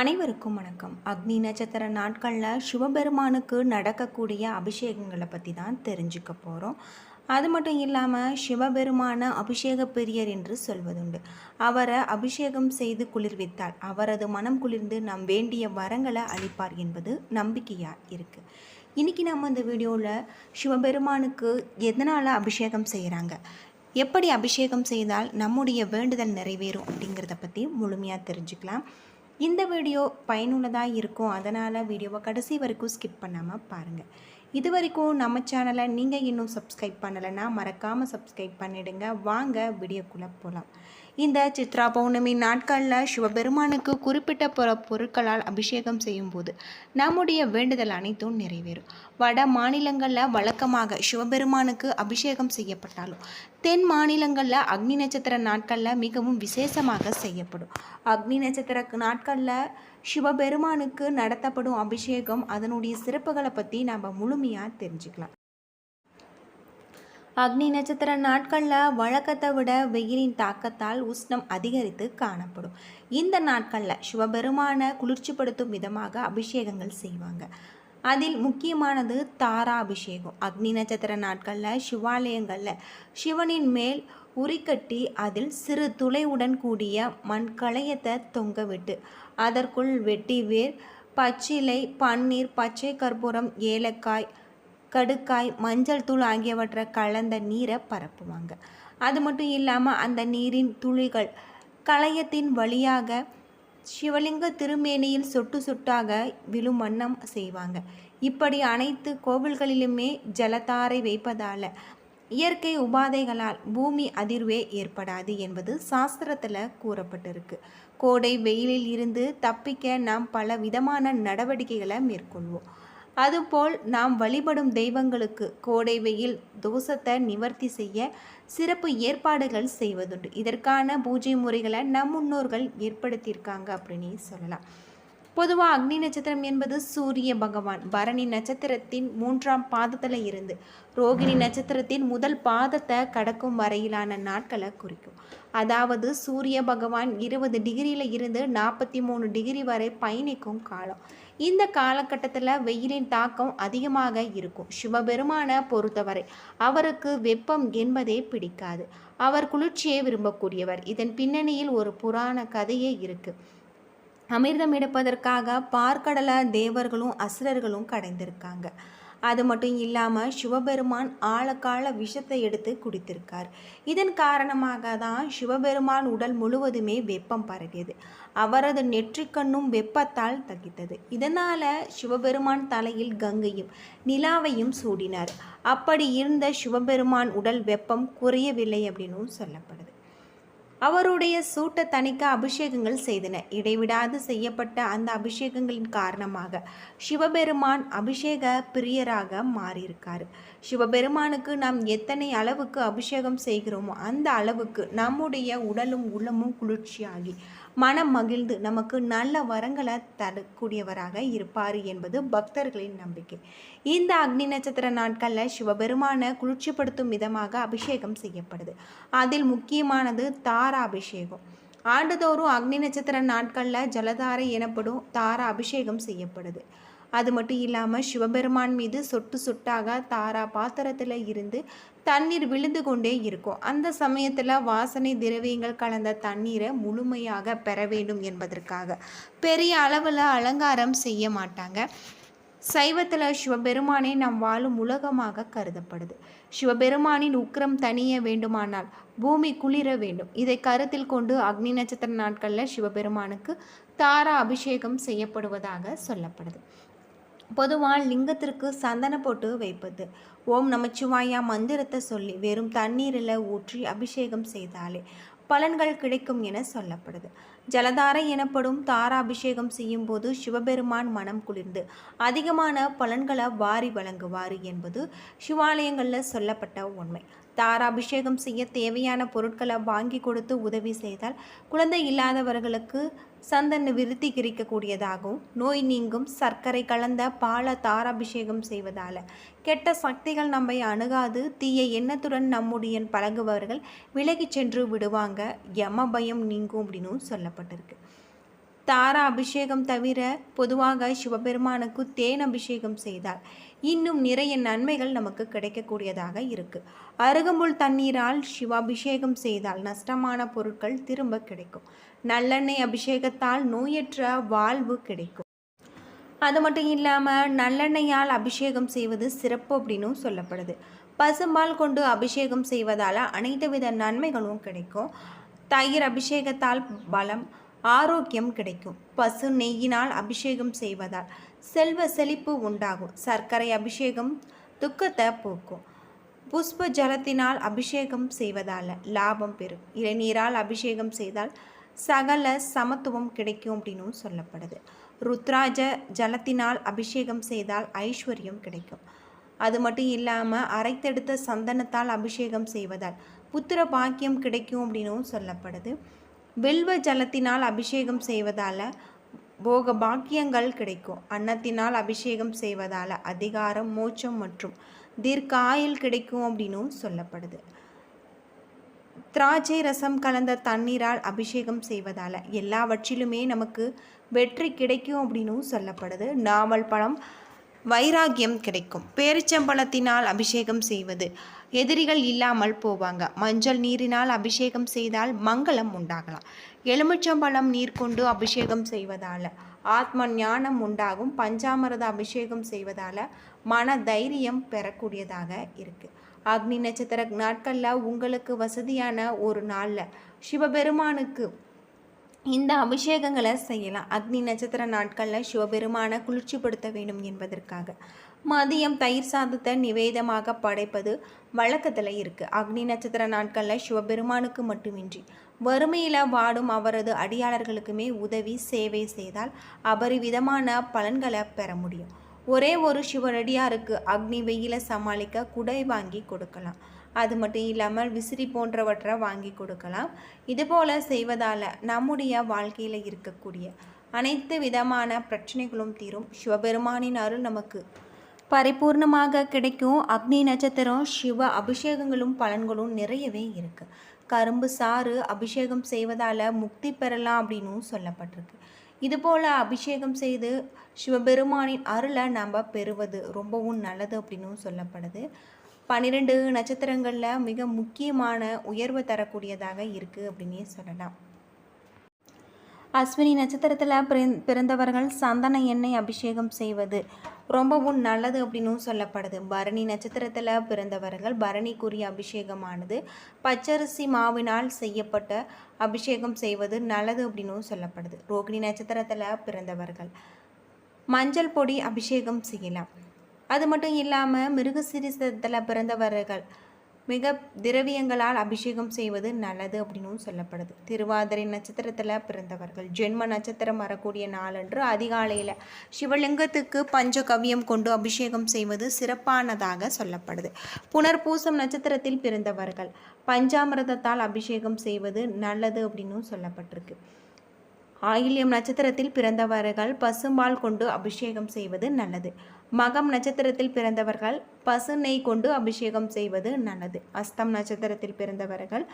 அனைவருக்கும் வணக்கம். அக்னி நட்சத்திர நாட்களில் சிவபெருமானுக்கு நடக்கக்கூடிய அபிஷேகங்களை பற்றி தான் தெரிஞ்சுக்க போகிறோம் அது மட்டும் இல்லாமல் சிவபெருமான அபிஷேக பிரியர் என்று சொல்வதுண்டு. அவரை அபிஷேகம் செய்து குளிர்வித்தால் அவரது மனம் குளிர்ந்து நம் வேண்டிய வரங்களை அளிப்பார் என்பது நம்பிக்கையாக இருக்குது இன்றைக்கி நம்ம இந்த வீடியோவில் சிவபெருமானுக்கு எதனால் அபிஷேகம் செய்கிறாங்க எப்படி அபிஷேகம் செய்தால் நம்முடைய வேண்டுதல் நிறைவேறும் அப்படிங்கிறத பற்றி முழுமையாக தெரிஞ்சுக்கலாம். இந்த வீடியோ பயனுள்ளதாக இருக்கும். அதனால் வீடியோவை கடைசி வரைக்கும் ஸ்கிப் பண்ணாமல் பாருங்கள் இது வரைக்கும் நம்ம சேனலை நீங்கள் இன்னும் சப்ஸ்கிரைப் பண்ணலைன்னா மறக்காமல் சப்ஸ்கிரைப் பண்ணிவிடுங்க வாங்க வீடியோக்குள்ளே போகலாம் இந்த சித்ரா பௌர்ணமி நாட்களில் சிவபெருமானுக்கு குறிப்பிட்ட பொற பொருட்களால் அபிஷேகம் செய்யும்போது நம்முடைய வேண்டுதல் அனைத்தும் நிறைவேறும். வட மாநிலங்களில் வழக்கமாக சிவபெருமானுக்கு அபிஷேகம் செய்யப்பட்டாலும் தென் மாநிலங்களில் அக்னி நட்சத்திர நாட்களில் மிகவும் விசேஷமாக செய்யப்படும். அக்னி நட்சத்திர நாட்களில் சிவபெருமானுக்கு நடத்தப்படும் அபிஷேகம் அதனுடைய சிறப்புகளை பற்றி நம்ம முழுமையாக தெரிஞ்சுக்கலாம். அக்னி நட்சத்திர நாட்களில் வழக்கத்தை விட வெயிலின் தாக்கத்தால் உஷ்ணம் அதிகரித்து காணப்படும். இந்த நாட்களில் சிவபெருமான குளிர்ச்சிப்படுத்தும் விதமாக அபிஷேகங்கள் செய்வாங்க. அதில் முக்கியமானது தாரா அபிஷேகம் அக்னி நட்சத்திர நாட்களில் சிவாலயங்களில் சிவனின் மேல் உரிக்கட்டி அதில் சிறு துளையுடன் கூடிய மண் களையத்தை தொங்கவிட்டு அதற்குள் வெட்டி வேர் பச்சிலை பன்னீர் பச்சை கற்பூரம் ஏலக்காய் கடுக்காய் மஞ்சள் தூள் ஆகியவற்றை கலந்த நீரை பரப்புவாங்க. அது மட்டும் இல்லாமல் அந்த நீரின் துளிகள் களையத்தின் வழியாக சிவலிங்க திருமேனியில் சொட்டு சொட்டாக விழும் வண்ணம் செய்வாங்க. இப்படி அனைத்து கோவில்களிலுமே ஜலத்தாரை வைப்பதால் இயற்கை உபாதைகளால் பூமி அதிர்வே ஏற்படாது என்பது சாஸ்திரத்தில் கூறப்பட்டிருக்கு. கோடை வெயிலில் இருந்து தப்பிக்க நாம் பல விதமான நடவடிக்கைகளை மேற்கொள்வோம். அதுபோல் நாம் வழிபடும் தெய்வங்களுக்கு கோடை வெயில் தோஷத்தை நிவர்த்தி செய்ய சிறப்பு ஏற்பாடுகள் செய்வதுண்டு. இதற்கான பூஜை முறைகளை நம் முன்னோர்கள் ஏற்படுத்தியிருக்காங்க அப்படின்னு சொல்லலாம். பொதுவாக அக்னி நட்சத்திரம் என்பது சூரிய பகவான். பரணி நட்சத்திரத்தின் மூன்றாம் பாதத்தில் இருந்து ரோகிணி நட்சத்திரத்தின் முதல் பாதத்தை கடக்கும் வரையிலான நாட்களை குறிக்கும். அதாவது சூரிய பகவான் இருபது டிகிரியில் இருந்து நாற்பத்தி மூணு டிகிரி வரை பயணிக்கும் காலம். இந்த காலகட்டத்தில் வெயிலின் தாக்கம் அதிகமாக இருக்கும். சிவபெருமான பொறுத்தவரை அவருக்கு வெப்பம் என்பதே பிடிக்காது. அவர் குளிர்ச்சியை விரும்பக்கூடியவர். இதன் பின்னணியில் ஒரு புராண கதையே இருக்குது அமிர்தம் எடுப்பதற்காக பார்க்கடல தேவர்களும் அசுரர்களும் கடைந்திருக்காங்க. அது மட்டும் இல்லாமல் சிவபெருமான் ஆழக்கால விஷத்தை எடுத்து குடித்திருக்கார். இதன் காரணமாக தான் சிவபெருமான் உடல் முழுவதுமே வெப்பம் பரவியது. அவரது நெற்றிக்கண்ணும் வெப்பத்தால் தகித்தது. இதனால் சிவபெருமான் தலையில் கங்கையும் நிலாவையும் சூடினார். அப்படி இருந்த சிவபெருமான் உடல் வெப்பம் குறையவில்லை அப்படின்னும் சொல்லப்படுது. அவருடைய சூட்ட தணிக்க அபிஷேகங்கள் செய்தன. இடைவிடாது செய்யப்பட்ட அந்த அபிஷேகங்களின் காரணமாக சிவபெருமான் அபிஷேக பிரியராக மாறியிருக்கார். சிவபெருமானுக்கு நாம் எத்தனை அளவுக்கு அபிஷேகம் செய்கிறோமோ அந்த அளவுக்கு நம்முடைய உடலும் உள்ளமும் குளிர்ச்சியாகி மனம் மகிழ்ந்து நமக்கு நல்ல வரங்களை தரக்கூடியவராக இருப்பார் என்பது பக்தர்களின் நம்பிக்கை. இந்த அக்னி நட்சத்திர நாட்களில் சிவபெருமானை குளிர்ச்சிப்படுத்தும் விதமாக அபிஷேகம் செய்யப்படுது. அதில் முக்கியமானது தாரா அபிஷேகம் ஆண்டுதோறும் அக்னி நட்சத்திர நாட்களில் ஜலதாரை எனப்படும் தாரா அபிஷேகம் செய்யப்படுது. அது மட்டும் இல்லாமல் சிவபெருமான் மீது சொட்டு சொட்டாக தாரா பாத்திரத்தில் இருந்து தண்ணீர் விழுந்து கொண்டே இருக்கும். அந்த சமயத்தில் வாசனை திரவியங்கள் கலந்த தண்ணீரை முழுமையாக பெற வேண்டும் என்பதற்காக. பெரிய அளவில் அலங்காரம் செய்ய மாட்டாங்க. சைவத்தில் சிவபெருமானே நம் வாழும் உலகமாக கருதப்படுது. சிவபெருமானின் உக்கிரம் தனிய வேண்டுமானால் பூமி குளிர வேண்டும். இதை கருத்தில் கொண்டு அக்னி நட்சத்திர நாட்களில் சிவபெருமானுக்கு தாரா அபிஷேகம் செய்யப்படுவதாக சொல்லப்படுது. பொதுவாக லிங்கத்திற்கு சந்தன போட்டு வைப்பது. ஓம் நமச்சிவாயா மந்திரத்தை சொல்லி வெறும் தண்ணீரில் ஊற்றி அபிஷேகம் செய்தாலே பலன்கள் கிடைக்கும் என சொல்லப்படுது. ஜலதாரை எனப்படும் தாராபிஷேகம் செய்யும் போது சிவபெருமான் மனம் குளிர்ந்து அதிகமான பலன்களை வாரி வழங்குவார் என்பது சிவாலயங்களில் சொல்லப்பட்ட உண்மை. தாராபிஷேகம் செய்ய தேவையான பொருட்களை வாங்கி கொடுத்து உதவி செய்தால் குழந்தை இல்லாதவர்களுக்கு சந்தன விருத்தி கிரிக்கக்கூடியதாகவும் நோய் நீங்கும் சர்க்கரை கலந்த பால தாராபிஷேகம் செய்வதால் கெட்ட சக்திகள் நம்மை அணுகாது தீய எண்ணத்துடன் நம்முடைய பழகுபவர்கள் விலகி சென்று விடுவாங்க. யம பயம் நீங்கும் அப்படின்னு சொல்லப்பட்டிருக்கு. தார அபிஷேகம் தவிர பொதுவாக சிவபெருமானுக்கு தேன் அபிஷேகம் செய்தால் இன்னும் நிறைய நன்மைகள் நமக்கு கிடைக்கக்கூடியதாக இருக்குது அருகம்புல் தண்ணீரால் சிவாபிஷேகம் செய்தால் நஷ்டமான பொருட்கள் திரும்ப கிடைக்கும். நல்லெண்ணெய் அபிஷேகத்தால் நோயற்ற வாழ்வு கிடைக்கும். அது மட்டும் இல்லாமல் நல்லெண்ணெயால் அபிஷேகம் செய்வது சிறப்பு அப்படின்னும் சொல்லப்படுது. பசும்பால் கொண்டு அபிஷேகம் செய்வதால் அனைத்து வித நன்மைகளும் கிடைக்கும். தயிர் அபிஷேகத்தால் பலம் ஆரோக்கியம் கிடைக்கும். பசு நெய்யினால் அபிஷேகம் செய்வதால் செல்வ செழிப்பு உண்டாகும். சர்க்கரை அபிஷேகம் துக்கத்தை போக்கும். புஷ்ப ஜலத்தினால் அபிஷேகம் செய்வதால் லாபம் பெறும். இளநீரால் அபிஷேகம் செய்தால் சகல சமத்துவம் கிடைக்கும் அப்படின்னும் சொல்லப்படுது. ருத்ராஜ ஜலத்தினால் அபிஷேகம் செய்தால் ஐஸ்வர்யம் கிடைக்கும். அது மட்டும் இல்லாமல் அரைத்தெடுத்த சந்தனத்தால் அபிஷேகம் செய்வதால் புத்திர பாக்கியம் கிடைக்கும் அப்படின்னும் சொல்லப்படுது. வில்வ ஜலத்தினால் அபிஷேகம் செய்வதால் போக பாக்கியங்கள் கிடைக்கும். அன்னத்தினால் அபிஷேகம் செய்வதால் அதிகாரம் மோட்சம் மற்றும் தீர்க்க ஆயுள் கிடைக்கும் அப்படின்னும் சொல்லப்படுது. திராட்சை ரசம் கலந்த தண்ணீரால் அபிஷேகம் செய்வதால் எல்லாவற்றிலுமே நமக்கு வெற்றி கிடைக்கும் அப்படின்னும் சொல்லப்படுது. நாவல் பழம் வைராகியம் கிடைக்கும். பேரிச்சம்பழத்தினால் அபிஷேகம் செய்வது. எதிரிகள் இல்லாமல் போவாங்க. மஞ்சள் நீரினால் அபிஷேகம் செய்தால் மங்களம் உண்டாகலாம். எலுமிச்சம்பழம் நீர் கொண்டு அபிஷேகம் செய்வதால் ஆத்ம ஞானம் உண்டாகும். பஞ்சாமிரத அபிஷேகம் செய்வதால் மன தைரியம் பெறக்கூடியதாக இருக்குது அக்னி நட்சத்திர நாட்களில் உங்களுக்கு வசதியான ஒரு நாளில் சிவபெருமானுக்கு இந்த அபிஷேகங்களை செய்யலாம். அக்னி நட்சத்திர நாட்களில் சிவபெருமானை குளிர்ச்சிப்படுத்த வேண்டும் என்பதற்காக. மதியம் தயிர் சாதத்தை நிவேதமாக படைப்பது வழக்கத்தில் இருக்குது அக்னி நட்சத்திர நாட்களில் சிவபெருமானுக்கு மட்டுமின்றி வறுமையில் வாடும் அவரது அடியாளர்களுக்குமே உதவி சேவை செய்தால் அபரிவிதமான பலன்களை பெற முடியும். ஒரே ஒரு சிவனடியாருக்கு அக்னி வெயிலை சமாளிக்க குடை வாங்கி கொடுக்கலாம். அது மட்டும் இல்லாமல் விசிறி போன்றவற்றை வாங்கி கொடுக்கலாம். இதுபோல் செய்வதால் நம்முடைய வாழ்க்கையில் இருக்கக்கூடிய அனைத்து விதமான பிரச்சனைகளும் தீரும். சிவபெருமானின் அருள் நமக்கு பரிபூர்ணமாக கிடைக்கும். அக்னி நட்சத்திரம் சிவ அபிஷேகங்களும் பலன்களும் நிறையவே இருக்குது கரும்பு சாறு அபிஷேகம் செய்வதால் முக்தி பெறலாம் அப்படின்னும் சொல்லப்பட்டிருக்கு. இதுபோல் அபிஷேகம் செய்து சிவபெருமானின் அருளை நம்ம பெறுவது ரொம்பவும் நல்லது அப்படின்னும் சொல்லப்படுது. பன்னிரெண்டு நட்சத்திரங்களில் மிக முக்கியமான உயர்வு தரக்கூடியதாக இருக்குது அப்படின்னே சொல்லலாம். அஸ்வினி நட்சத்திரத்தில் பிறந்தவர்கள் சந்தன எண்ணெய் அபிஷேகம் செய்வது ரொம்பவும் நல்லது அப்படின்னும் சொல்லப்படுது. பரணி நட்சத்திரத்தில் பிறந்தவர்கள் பரணிக்குரிய அபிஷேகமானது பச்சரிசி மாவினால் செய்யப்பட்ட அபிஷேகம் செய்வது நல்லது அப்படின்னும் சொல்லப்படுது. ரோகிணி நட்சத்திரத்தில் பிறந்தவர்கள் மஞ்சள் பொடி அபிஷேகம் செய்யலாம். அது மட்டும் இல்லாமல் மிருகசிரிசத்தில் பிறந்தவர்கள் மிக திரவியங்களால் அபிஷேகம் செய்வது நல்லது அப்படின்னும் சொல்லப்படுது. திருவாதிரை நட்சத்திரத்தில் பிறந்தவர்கள். ஜென்ம நட்சத்திரம் வரக்கூடிய நாளன்று அதிகாலையில் சிவலிங்கத்துக்கு பஞ்ச கவியம் கொண்டு அபிஷேகம் செய்வது சிறப்பானதாக சொல்லப்படுது. புனர்பூசம் நட்சத்திரத்தில் பிறந்தவர்கள் பஞ்சாமிரதத்தால் அபிஷேகம் செய்வது நல்லது அப்படின்னும் சொல்லப்பட்டிருக்கு. ஆயில்யம் நட்சத்திரத்தில் பிறந்தவர்கள் பசும்பால் கொண்டு அபிஷேகம் செய்வது நல்லது. மகம் நட்சத்திரத்தில் பிறந்தவர்கள் பசு நெய் கொண்டு அபிஷேகம் செய்வது நல்லது. அஸ்தம் நட்சத்திரத்தில் பிறந்தவர்கள்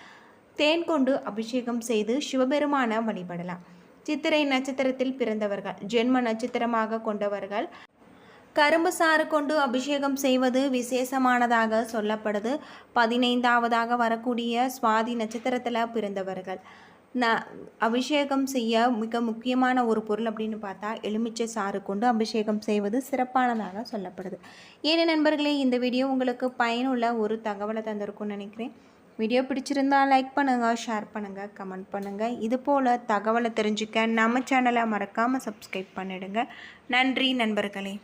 தேன் கொண்டு அபிஷேகம் செய்து சிவபெருமான வழிபடலாம். சித்திரை நட்சத்திரத்தில் பிறந்தவர்கள் ஜென்ம நட்சத்திரமாக கொண்டவர்கள் கரும்பு சாறு கொண்டு அபிஷேகம் செய்வது விசேஷமானதாக சொல்லப்படுது. பதினைந்தாவதாக வரக்கூடிய சுவாதி நட்சத்திரத்தில் பிறந்தவர்கள் நான் அபிஷேகம் செய்ய மிக முக்கியமான ஒரு பொருள் அப்படின்னு பார்த்தா எலுமிச்சை சாறு கொண்டு அபிஷேகம் செய்வது சிறப்பானதாக சொல்லப்படுது. ஏன்னு நண்பர்களே இந்த வீடியோ உங்களுக்கு பயனுள்ள ஒரு தகவலை தந்திருக்கும்னு நினைக்கிறேன். வீடியோ பிடிச்சிருந்தா லைக் பண்ணுங்கள் ஷேர் பண்ணுங்கள் கமெண்ட் பண்ணுங்கள் இது போல் தகவலை தெரிஞ்சுக்க நம்ம சேனலை மறக்காமல் சப்ஸ்கிரைப் பண்ணிடுங்க. நன்றி நண்பர்களே.